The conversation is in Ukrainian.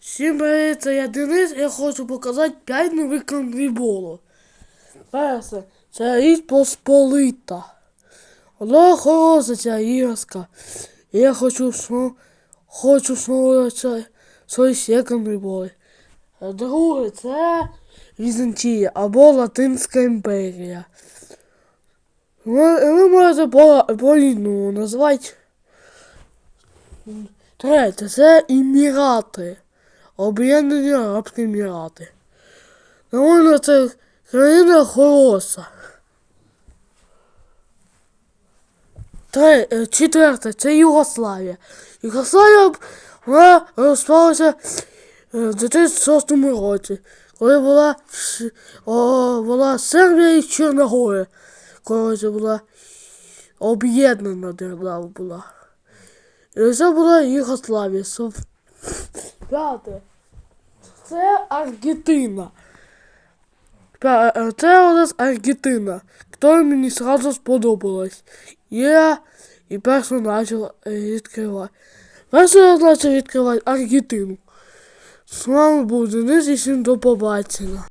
Всім привіт, це я Денис, я хочу показати 5 нових контріболу. Перше, це річ Посполита. Вона хороша ця іграшка. Я хочу знову, хочу це, свої ще контріболи. А Друге, це Візантія або Латинська імперія. Ви, ви можете по, по-різному назвати. Третє, це Емірати. Об'єднані Арабські Емірати. Довольно це країна хороша. Е, четверте, це Югославія. Югославія вона розпалася е, в 2006 році, коли була, о, була Сербія і Чорногорія. Коли це була об'єднана держава була. І це була Югославія. П'яте. Це Аргентина. Е, Це у нас Аргентина, яка мені сразу сподобалась. Я і першу почав е, відкривати. Першу я почав відкривати Аргентину. З вами був Денис і всім до побачення.